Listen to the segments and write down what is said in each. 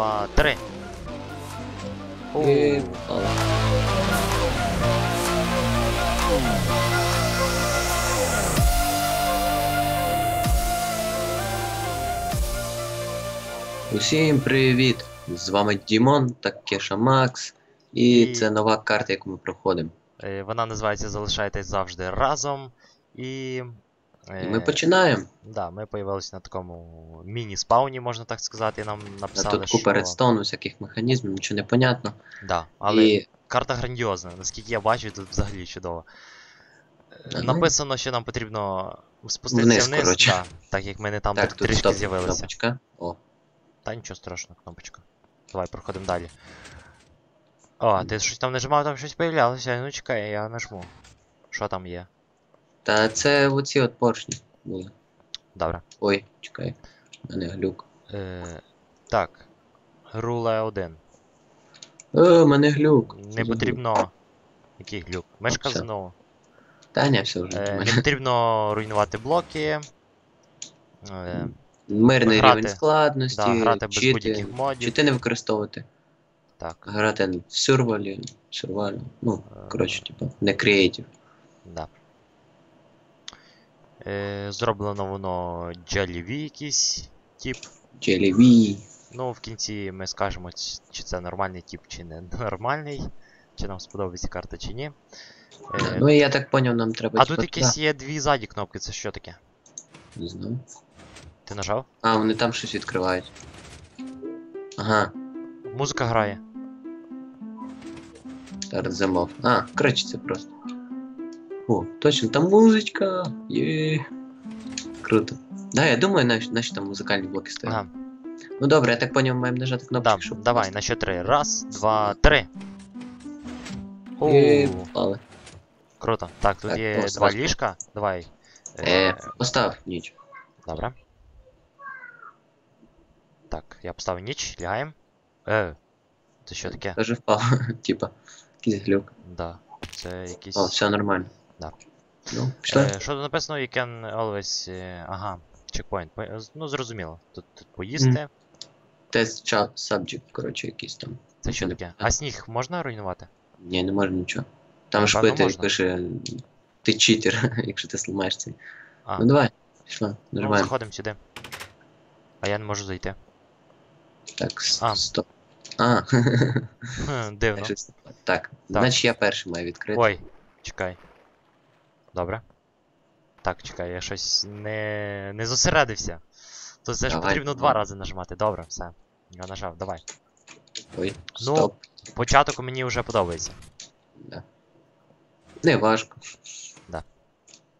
два, три. І. Усім привіт! З вами Дімон та Кеша Макс. І, І- це нова карта, яку ми проходимо. е, Вона називається Залишайтесь завжди разом. І. І ми е, починаємо. Да, ми появилися на такому міні-спауні, можна так сказати, і нам А написали, тут купа що... редстоуну, всяких механізмів, нічого не понятно. Да, але І карта грандіозна, наскільки я бачу, тут взагалі чудово. Ну, Написано, що нам потрібно спуститися Вниз, вниз, да, так як ми не там так, трішки стоп, з'явилися. кнопочка. О, Та нічого страшного, кнопочка. Давай, проходимо далі. О, ти щось там нажимав, там щось появлялося. Ну чекай, я нажму. Що там є? Та це оці от поршні були. Добре. Ой, чекай. У мене глюк. Е, так. Руле 1. О, у мене глюк. Не потрібно. Який глюк? Мишка все. знову. Та ні, все вже. Е, не потрібно руйнувати блоки. Е, Мирний грати. рівень складності, да, грати без чити, будь-яких модів. чити не використовувати. Так. Грати в сюрвалі, сюрвалі. Ну, Е. коротше, типу, не креатив. Да. Е, зроблено воно Jelly якийсь тип. Jelly Ну, в кінці ми скажемо, чи це нормальний тип, чи не нормальний, чи нам сподобається карта, чи ні. Е, Ну я так поняв, нам треба. а типу, тут якісь є дві ззаді кнопки, це що таке? Не знаю. Ти нажав? А, вони там щось відкривають. Ага, Музика грає. старт замов. А, коротше, це просто. О, точно, там музичка. Є. Круто. Да, я думаю, наші, наші там музикальні блоки стоять. Ага, Ну добре, я так поняв, маємо нажати да, кнопочку, щоб. давай, на що три. Раз, два, три. І Оу, впали. круто. Так, тут Так, є то два сразу. ліжка. Давай. Е, постав ніч. Добре. Так, я поставив ніч, лягаємо. Е. Це що таке? Тоже впав. Типа, якийсь глюк. Да. Це якийсь. О, все нормально. Да. Ну, пішли. Е, що тут написано, you can always. е, Ага. По- Ну, зрозуміло. Тут, тут поїсти. Тест чат subject, коротше, якийсь там. Це що таке? А сніг можна руйнувати? Ні, не можна нічого. Там ж Напевно, пити можна. пише. Ти читер, якщо ти сламаєш цей. А, Ну давай, пішла, ну, нажимаємо. заходимо сюди. А я не можу зайти. Так, с- А. стоп. А, Хм, Дивно. щось- так, значить я перший маю відкрити. Ой, чекай. Добре. Так, чекай, я щось не, не зосередився. То це ж Давай, потрібно два рази нажимати. Добре, все. Я нажав, давай. Ой, Ну, стоп. Початок мені вже подобається. Да. Не важко. Да.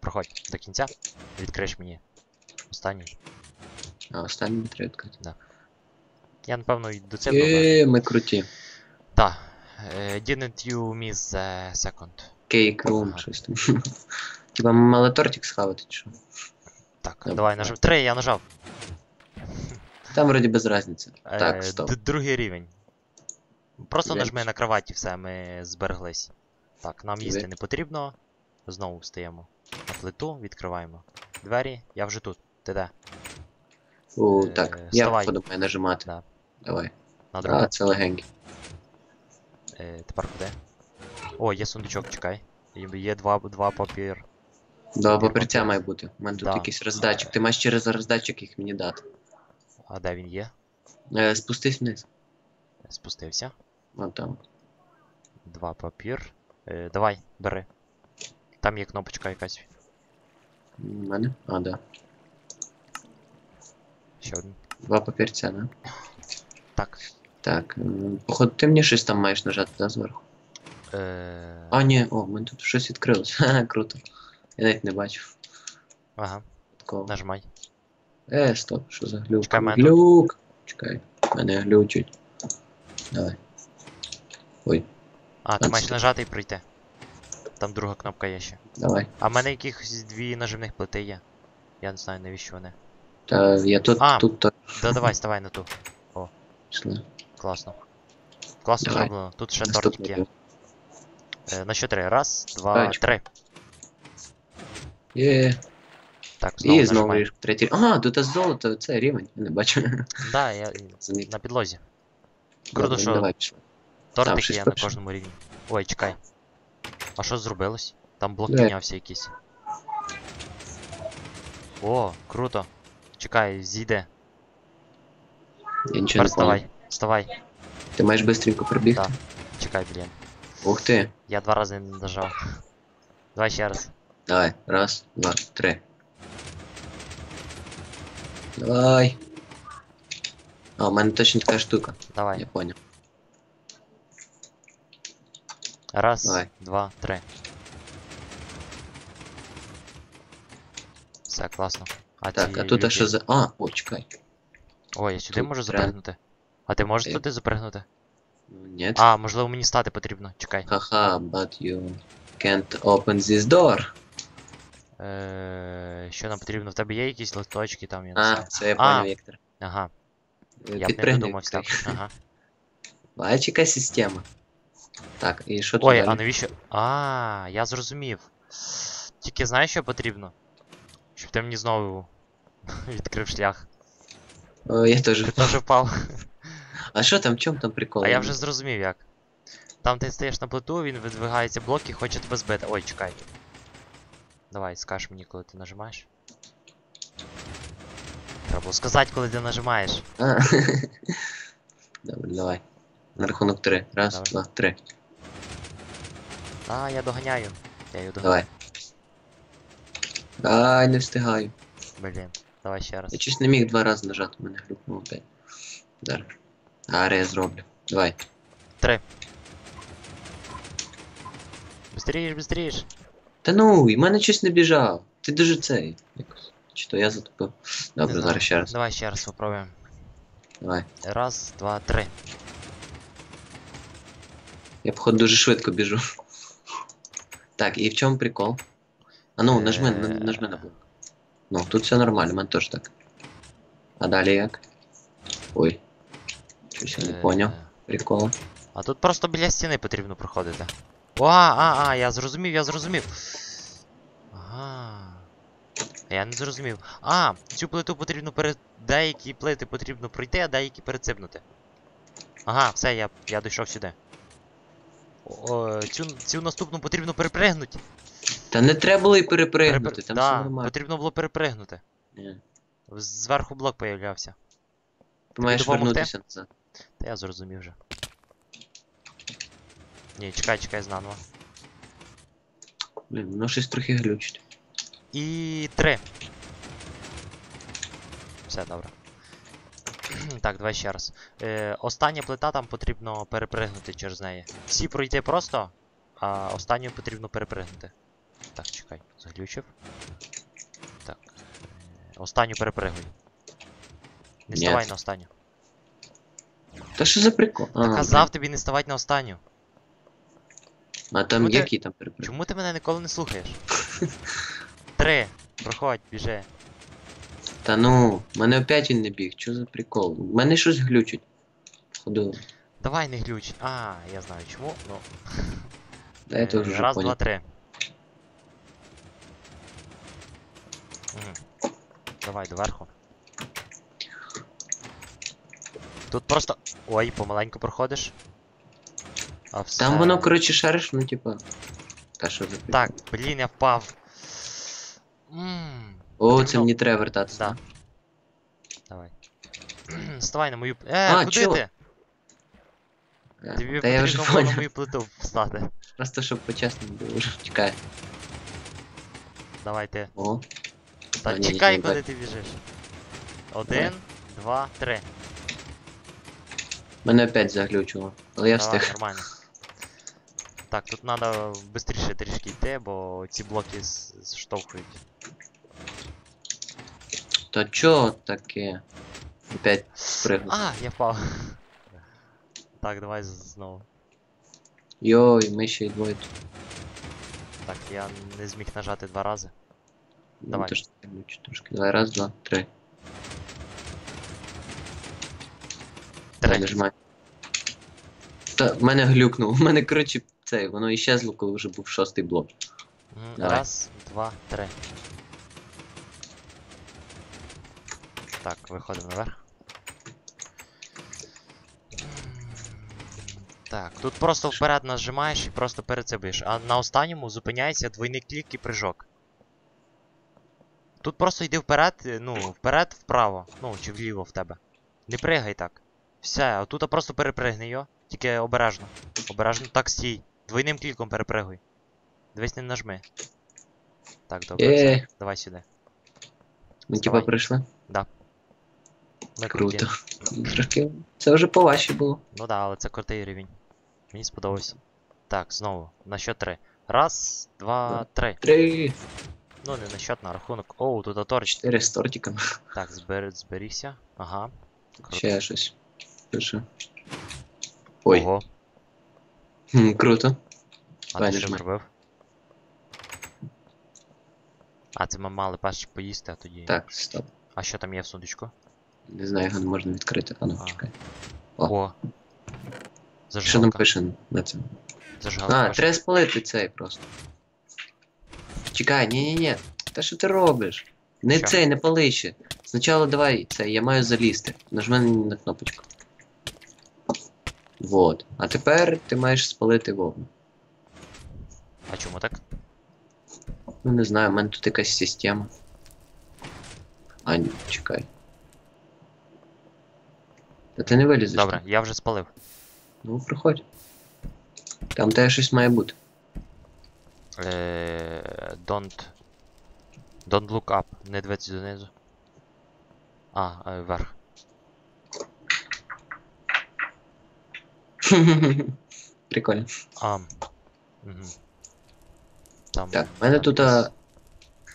Проходь до кінця. Відкриєш мені. Останній. А останній треба відкрити. Я напевно і до цього. Є, ми круті. Так. Е, Didn't you miss the second? Кейк рум, щось там. Типа мали тортик схавати чи що? Так, Добре. давай нажав. Три, я нажав. Там вроді без разниці. Е, Так, стоп. д- Другий рівень. Просто Рівень. нажми на кроваті, все, ми збереглись. Так, нам їсти Рівень. не потрібно. Знову встаємо на плиту, відкриваємо двері. Я вже тут. Ти де? О, Е, так, я вставай. походу нажимати. Да. Давай. На. А, це легенький. Е, тепер куди? О, є сундучок, чекай. Є два, два папір. Два папірця папір. має бути. У мене тут Да. якийсь роздатчик. Ти маєш через роздатчик їх мені дати. А де він є? Е, спустись вниз. Спустився. Вон там. Два папір. Е, давай, бери. Там є кнопочка якась. У мене? А, да. Ще один. Два папірця, да? Так. Так, походу, ти мені щось там маєш нажати, да, зверху? Е... А, ні, о, в мене тут щось відкрилось. Ха, круто. Я навіть не бачив Ага, такого. нажимай. Е, стоп, що за глюк? Чекай, мене тут- Глюк! Чекай, мене глючить. Давай. Ой, А, ти А, маєш нажати і пройти. Там друга кнопка є ще. давай. А в мене якихось дві наживних плити є. Я не знаю навіщо вони. Та я тут, А. тут то Да давай, ставай на ту. пішли. Класно. Класно Давай. зроблено. Тут ще тортик Наступний є. глюк. Е, на що три? Раз, два, Давай, чекай. три. Є. Так, знову І знову нажимай. ріж- третій. А, тут золото, це рівень, я не бачу. Да, я Заміть. на підлозі. Круто, Добре, що Давай пішли. Тортики щось є на пише. кожному рівні. Ой, чекай. А що зробилось? Там блок Де? мінявся якийсь. О, круто. Чекай, зійде. Я нічого Тепер не вставай. понял. Вставай. Ти маєш швидко пробігти? Так. Чекай, блін. Ух ти. Я два рази не нажав. Давай ще раз. Давай. Раз, два, три. Давай. А, у мене точно така штука. Я Давай. понял. Раз, Давай. два, три. Все, класно. А Так, ці а тут а люди- що за. А, о, чекай. Ой, я сюди тут можу запригнути. А ти можеш Е. туди запригнути? Ні. А, можливо мені стати потрібно. Чекай. Haha, but you can't open this door. Е, що нам потрібно? В тебе є якісь листочки там, я не А, знаю. це я А. Віктор. Ага, Е, я б не підпригни, додумався так. Ага. Бач, яка система. Так, і що тут Ой, а далі? навіщо? А, я зрозумів. Тільки знаєш, що потрібно? Щоб ти мені знову відкрив шлях. О, я теж. Ти теж впав. А що там, чому там прикол? А я вже зрозумів як. Там ти стоїш на плиту, він видвигається блок і хоче тебе збити. Ой, чекай. Давай, скажеш мені, коли ти нажимаєш. Треба було сказати, коли ти нажимаєш. А. Добре, давай. На рахунок три. Раз, Добре. два, три. А, я доганяю. Я її доганяю. Давай. Ай, не встигаю. Блін. Давай ще раз. Я чуть не міг два рази нажати, мене глюкнуло опять. Зараз. Аре, я зроблю. Давай. Три. Быстріш, быстріш. Та ну, і мене щось не біжав. Ти дуже цей. Якось. Чи то я затупив. Не Добре, знаю. зараз ще раз. Давай ще раз попробуємо. Давай. Раз, два, три. Я походу дуже швидко біжу. Так, і в чому прикол? А ну, нажми, на- Е. нажми на блок. Ну, тут все нормально, у мене теж так. А далі як? Ой. Щось я не Е, поняв. Прикола. А тут просто біля стіни потрібно проходити. О, а, а, а, я зрозумів, я зрозумів. Ага. Я не зрозумів. А, цю плиту потрібно перед. Деякі плити потрібно пройти, а деякі переципнути. Ага, все, я, я дійшов сюди. О, цю, цю наступну потрібно перепригнути. Та не треба було і перепригнути, Перепри- там да, все нормально. потрібно було перепригнути. Ні. Зверху блок появлявся. Ти маєш допомогти? вернутися назад. Та я зрозумів вже. Ні, чекай, чекай знаново. Блін, воно щось трохи глючить. І три. Все добре. так, давай ще раз. Е, остання плита там потрібно перепригнути через неї. Всі пройти просто, а останню потрібно перепригнути. Так, чекай, заглючив. Так. Е, останню перепригуй. Не Ні. ставай на останню. Та що за прикол? Та А, казав тобі не ставати на останню. А там Чому ти- які там перепригнути? Чому ти мене ніколи не слухаєш? Три. Проходь, біжи. Та ну, мене опять він не біг, що за прикол? У мене щось глючить. Походу. Давай не глюч. А, я знаю чому. Ну. Да, я Е, теж вже Раз, понял. два, три. Мгм. Давай доверху. Тут просто. Ой, помаленьку проходиш. А все. Там воно, коротше, шариш, ну типа. Та що за прикол? Так, блін, я впав. Ммм. О, це потрібно- мені треба вертатися. Да. Давай. Вставай на мою. Е, А, куди чо? ти? Е, Тобі Та я вже потрібно було на понял. мою плиту встати. Просто щоб по-чесному було вже. Чекай. Давай ти. О. Та А, ні, ні, чекай, ні, куди так. ти біжиш. Один, два, три. Мене опять заглючило. Але я Давай, встиг. нормально. Так, тут треба швидше трішки йти, бо ці блоки з- зштовхують. То чо таке? Опять спригнув. А, я впав. Так, давай з- знову. Йой, ми ще й двоє тут. Так, я не зміг нажати два рази. Ну, Давай. теж глючить трошки. Давай, раз, два, три. Давай, нажимай. Та в мене глюкнув. У мене, коротше, цей, воно іщезло, коли вже був шостий блок. Давай. Раз, два, три. Так, виходимо наверх. Так, тут просто вперед нажимаєш і просто перед перецибуєш, а на останньому зупиняється двойний клік і прыжок. Тут просто йди вперед, ну, вперед, вправо, ну, чи вліво в тебе. Не пригай так. Все, а тут просто перепригни його, тільки обережно. Обережно так стій. Двойним кліком перепригуй. Дивись, не нажми. Так, добре. Е. все, Давай сюди. Ми типа прийшли. Ми Круто. Трошки. Це вже по ваші було. Ну да, але це крутий рівень. Мені сподобався. Так, знову. На що три. Раз, два, три. Три, Ну, не на счет, на рахунок. Оу, тут аторч. чотири з тортиками. Так, збер... зберігся. Ага. Круто. Ще щось. Пише. Ой, Ого. хм, круто. А Давай, ти що нажми. зробив? А, це ми мали перше поїсти, а тоді. Так, стоп. А що там є в сундучку? Не знаю, його не можна відкрити. А ну, А. чекай. О. О. Що там Зажигалка. пише на цьому? Зажигалка. А, треба спалити цей просто. Чекай, ні-ні-ні. Та що ти робиш? Не Що? цей, не пали ще. Спочатку давай це, я маю залізти. Нажми на кнопочку. Вот. А тепер ти маєш спалити вогонь. А чому так? Ну не знаю, в мене тут якась система. А, ні, чекай. Та ти не вилізеш. Добре, я вже спалив. Ну, приходь. Там теж щось має бути. Е, Don't. Don't look up. Не дивитися донизу. А, е, вверх. Прикольно. А. Угу. Там. Так, в мене там тут десь- а,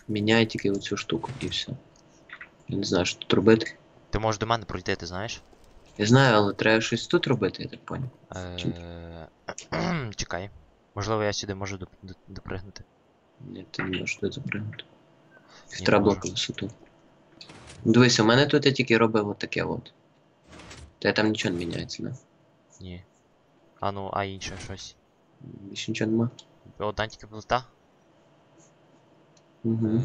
міняє тільки оцю штуку і все. Я не знаю, що тут робити. Ти можеш до мене пройти, ти знаєш? Я знаю, але треба щось тут робити, я так поняв. Е... Чекай. Можливо, я сюди можу доп- до- допригнути. Ні, ти не можеш тут запригнути. Ні, Півтора не блока можу. висоту. Ну, Дивись, у мене тут я тільки робив от таке от. Та там нічого не міняється, не? Ні. А ну, а інше щось. Більше нічого нема. Одна тільки плита. Угу. Е...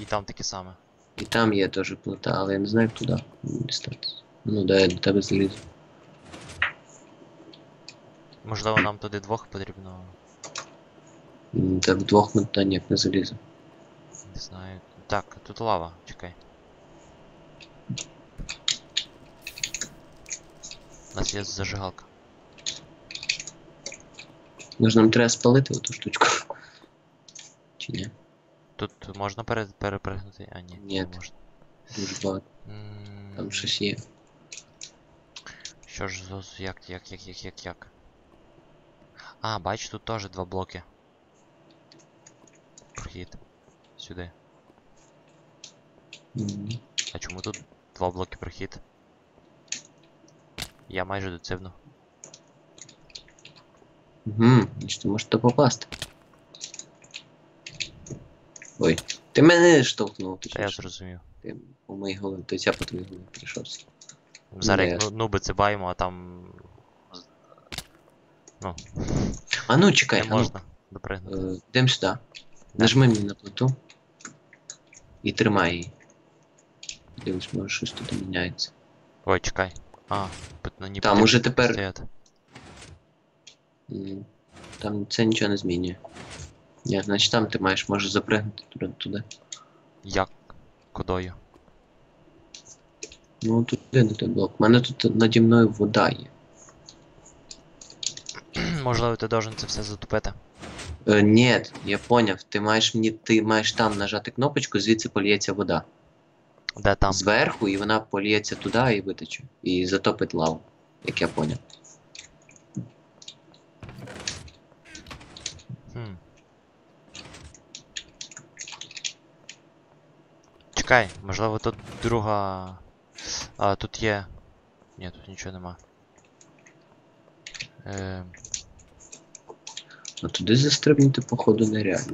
І там таке саме. І там є теж плита, але я не знаю, як туди дістатися. Ну, да, я до тебе залізу. Можливо, нам туди двох потрібно. М, Та вдвох ми туди ніяк не залізу. Не знаю. Так, тут лава, чекай. У нас є зажигалка. Може нам треба спалити оту штучку. Чи ні? Тут можна пере... перепригнути? А ні, Ні. Дуже багато. Там щось є. Що ж як, як, як, як, як, як. А, бач, тут теж два блоки. Прохід. Сюди. А чому тут два блоки прохід? Я майже доцивну. Угу, значить ти можеш то попасти. Ой, ти мене штовхнув, Та я зрозумів. Ти по моїй голові, то я по твоїй голові прийшовся. Зараз як ну, нуби цибаємо, а там. Ну, А ну чекай, не а ну, можна допригнути. е, йдемо сюди. Нажми мені на плиту. І тримай її. Дивись, може щось тут міняється. Ой, чекай. А, на ній Там потрібно уже тепер- стояти. Там це нічого не змінює. Ні, значить там ти маєш, можеш запригнути туди. туди. Як? Кудою? Ну туди на той блок. У мене тут наді мною вода є. Можливо, ти должен це все затупити. Е, ні, я поняв. Ти маєш мені, ти маєш там нажати кнопочку, звідси поліється вода. Де там? Зверху, і вона поліється туди і витече. І затопить лаву, як я поняв. Чекай, можливо тут друга. А, тут є. Ні, тут нічого нема. Е, А туди застрибнути, походу, нереально.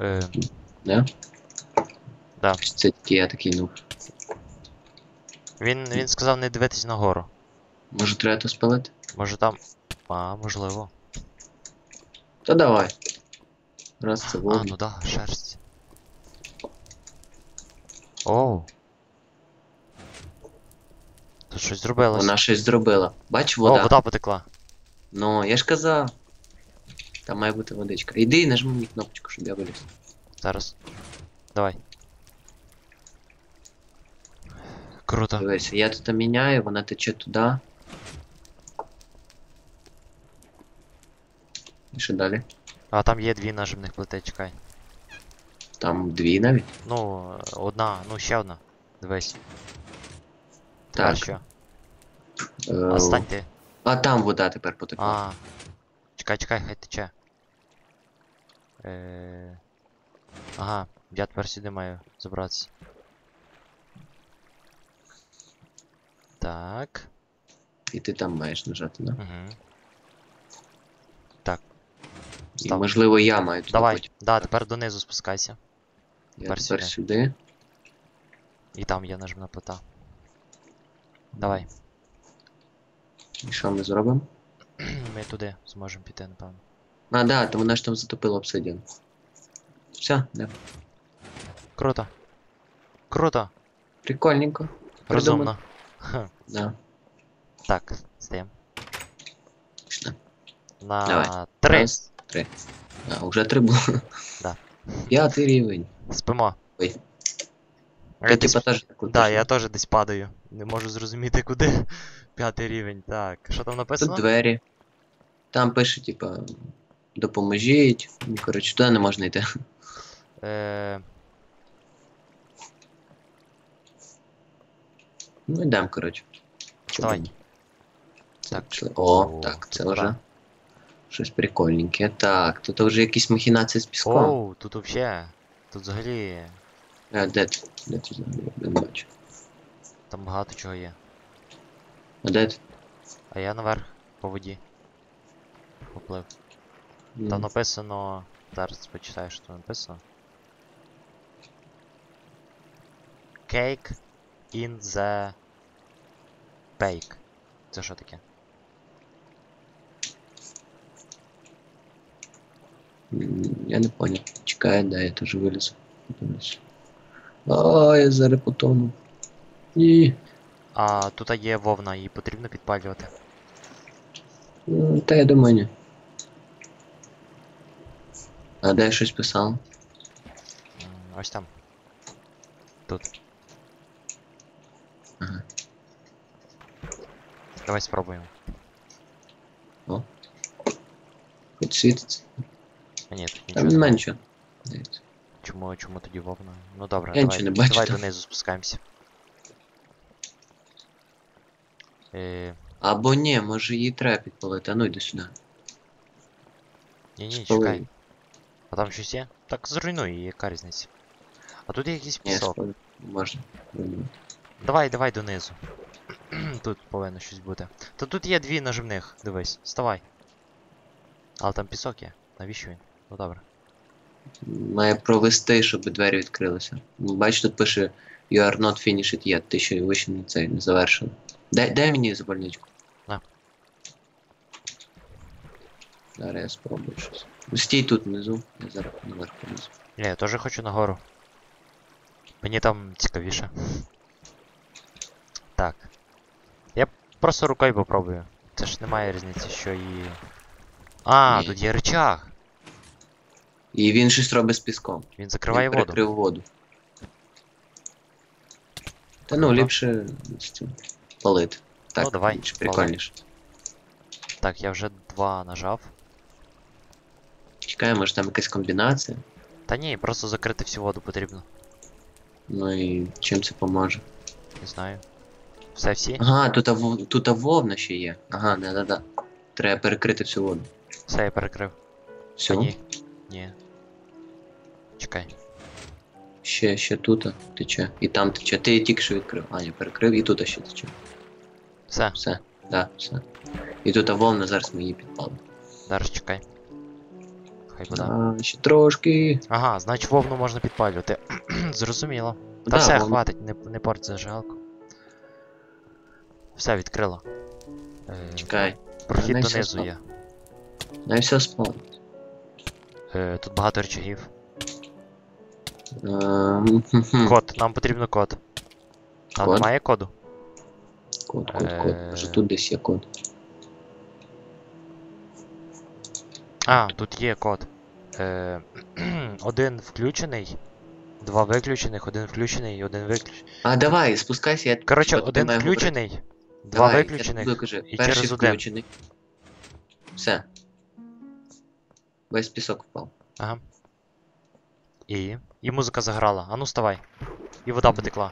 е, Да? Да. Це тільки я такий ну. він, він сказав не дивитись нагору. Може треба то спалити? Може там. А, можливо. Та давай. Раз це А, вогонь. ну да, шерсть. Оу. Тут щось зробилось. Вона щось зробила. Бач, О, вода. вода потекла. Ну, я ж казав. Там має бути водичка. Іди і нажми мені кнопочку, щоб я виліз. Зараз. Давай. Круто. Дивись, я тут міняю, вона тече туди. І що далі? А там є дві нажимних плити, чекай. Там дві навіть. Ну, одна, ну ще одна. Дивись. Так. що? Е, А стань ти. а там вода тепер потекла. А. Чекай, чекай, хай тече. Е... Ага, я тепер сюди маю забратися. Так. І ти там маєш нажати, да? Угу. І, Став. можливо, я маю туди Давай, потім. да, тепер донизу спускайся. Я тепер тепер сюди. сюди. І там є нажимна плита. Давай. І що ми зробимо? Ми туди зможемо піти, напевно. А, да, то вона ж там затопила обсидіан. Все, да. Круто. Круто. Прикольненько. Розумно. Ха. Да. Так, стаємо. Пішли. На Давай. три. Раз, три. А, вже три було. Да. П'ятий рівень. Спимо. Ой. Я десь... теж так Да, я теж десь падаю. Не можу зрозуміти куди. П'ятий рівень. Так. Що там Тут написано? двері. Там пише, типа, допоможіть. Ну, коротше, туди не можна йти. Е... Ну йдемо, коротше. Давай. Так. О, О, так, це тут вже да. Щось прикольненьке. Так, тут вже якісь махінації з піском. Оу, тут вообще. Тут взагалі. А, де ти? Де ти взагалі? Я не бачу. Там багато чого є. А де ти? А я наверх по воді. Поплив. М, Там написано. Зараз почитаю, що там написано. Cake in the bake. Це що таке? Я не понял. Чекай, да, я теж вилізу. Подивлюсь. А, я зараз потону. Ні. А тут є вовна, її потрібно підпалювати. М, Та я думаю, ні. А де я щось писав? М, Ось там. Тут. Ага. Давай спробуємо. Хоч світиться. А ні, тут Там нічого. немає немає. нічого. Здається. Чому, чому тоді вовна? Ну добре, Я давай, нічого не бачу давай там. донизу спускаємося. Е, Або ні, може її треба підпалити. А ну йди сюди. ні, ні, Спали. чекай. А там щось є? Так зруйнуй її, яка різниця. А тут є якийсь Ні, пісок. спали. Можна. Руйнувати. Давай, давай донизу. тут повинно щось бути. Та тут є дві нажимних, дивись, вставай. Але там пісок є. Навіщо він? Ну добре. Має провести, щоб двері відкрилися. Ну, Бач, тут пише You are not finished yet. Ти ще ви ще не цей не завершили. Дай, дай мені запальничку. На. Зараз я спробую щось. Ну, Стій тут внизу, я зараз наверх полізу. Ні, я теж хочу нагору. Мені там цікавіше. Так. Я просто рукою попробую. Це ж немає різниці, що і. А, Ні. тут є рычаг. І він щось робить з піском. Він закриває Він воду. перекрив воду. Та ну, Ага. ліпше з цим палити. Так, Ну, давай, більш прикольніше. Так, я вже два нажав. Чекай, може там якась комбінація. Та ні, просто закрити всю воду потрібно. Ну і чим це поможе? Не знаю. Все всі? Ага, тут, вов- тут вовна ще є. Ага, да-да-да. Треба перекрити всю воду. Все, я перекрив. Все. А, ні. Ні. Чекай. Ще, ще тут тече. І там тече. Ти тільки що відкрив. А, я перекрив, і тут ще тече. Все, Все, да, все. І тут вовна, зараз ми її зараз чекай. Хай буде. А, ще трошки. Ага, значить вовну можна підпалювати. Зрозуміло. Та Да, все, вон- хватить, не, не порть зажигалку. Все, відкрила. Е, Чекай. Прохід донизу є. Най все спало. Е, тут багато речагів. Ем. Код, нам потрібно код. Там Код? немає коду? Код, код, код. Може Е. тут десь є код. А, тут є код. Е, один включений, два виключених, один включений і один виключений. А, давай, спускайся, я Коротше, що один говорити? включений, два Давай, виключених. Тобі кажу, і перший через один. включений. Все. Весь пісок впав. Ага. І. І музика заграла. Ану вставай. І вода потекла.